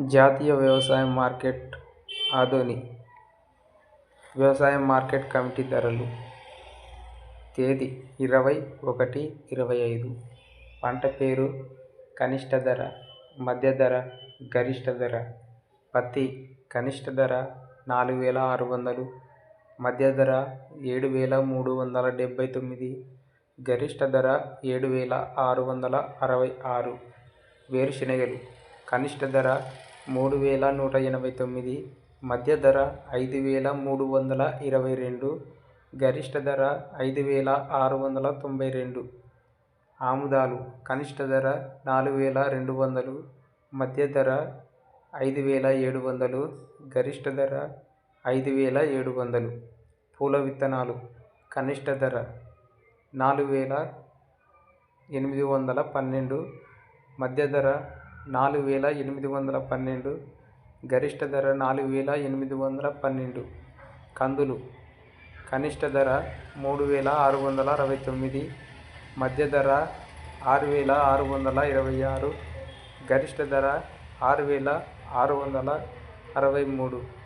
జాతీయ వ్యవసాయ మార్కెట్ ఆధోని వ్యవసాయ మార్కెట్ కమిటీ ధరలు తేదీ ఇరవై ఒకటి ఇరవై ఐదు. పంట పేరు కనిష్ట ధర మధ్య ధర గరిష్ట ధర పత్తి కనిష్ట ధర నాలుగు వేల ఆరు వందలు మధ్య ధర ఏడు వేల మూడు వందల డెబ్బై తొమ్మిది గరిష్ట ధర ఏడు వేల ఆరు వందల అరవై ఆరు. వేరుశనగలు కనిష్ట ధర మూడు వేల నూట ఎనభై తొమ్మిది మధ్య ధర ఐదు వేల మూడు వందల ఇరవై రెండు గరిష్ట ధర ఐదు వేల ఆరు వందల తొంభై రెండు. ఆముదాలు కనిష్ట ధర నాలుగు వేల రెండు వందలు మధ్య ధర ఐదు వేల ఏడు వందలు గరిష్ట ధర ఐదు వేల ఏడు వందలు. పూల విత్తనాలు కనిష్ట ధర నాలుగు వేల ఎనిమిది వందల పన్నెండు మధ్య ధర నాలుగు వేల ఎనిమిది వందల పన్నెండు. గరిష్ట ధర నాలుగు వేల ఎనిమిది వందల పన్నెండు. కందులు. కనిష్ట ధర మూడు వేల ఆరు వందల అరవై తొమ్మిది. మధ్య ధర ఆరు వేల ఆరు వందల ఇరవై ఆరు. గరిష్ట ధర ఆరు వేల ఆరు వందల అరవై మూడు.